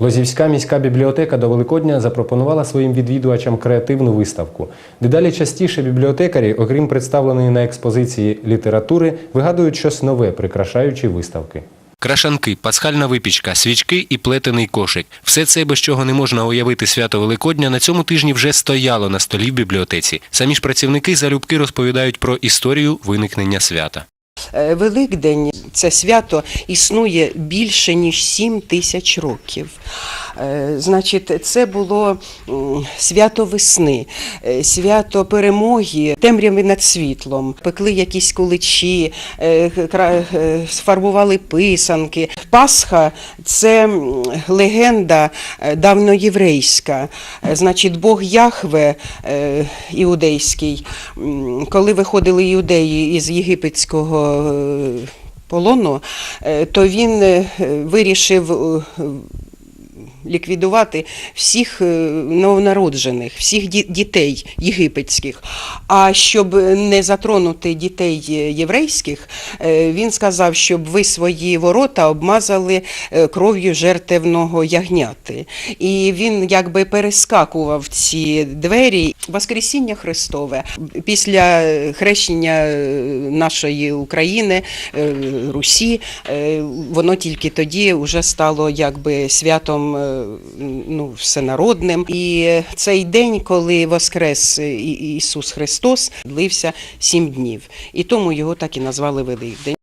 Лозівська міська бібліотека до Великодня запропонувала своїм відвідувачам креативну виставку. Дедалі частіше бібліотекарі, окрім представленої на експозиції літератури, вигадують щось нове, прикрашаючи виставки. Крашанки, пасхальна випічка, свічки і плетений кошик. Все це, без чого не можна уявити свято Великодня, на цьому тижні вже стояло на столі в бібліотеці. Самі ж працівники залюбки розповідають про історію виникнення свята. Е, Великдень це свято існує більше ніж 7 тисяч років. Е, Значить, це було свято весни, е, свято перемоги, темряви над світлом. Пекли якісь куличі, кра- е, сфарбували писанки. Пасха це легенда давноєврейська. Значить, Бог Яхве іудейський, коли виходили іудеї із єгипетського полону, то він вирішив ліквідувати всіх е, новонароджених, всіх дітей єгипетських. А щоб не затронути дітей е, єврейських, е, він сказав, щоб ви свої ворота обмазали кров'ю жертвеного ягняти. І він якби перескакував ці двері. Воскресіння Христове після хрещення нашої України, Русі, воно тільки тоді вже стало якби святом ну, всенародним. І цей день, коли воскрес Ісус Христос, длився сім днів. І тому його так і назвали Великдень.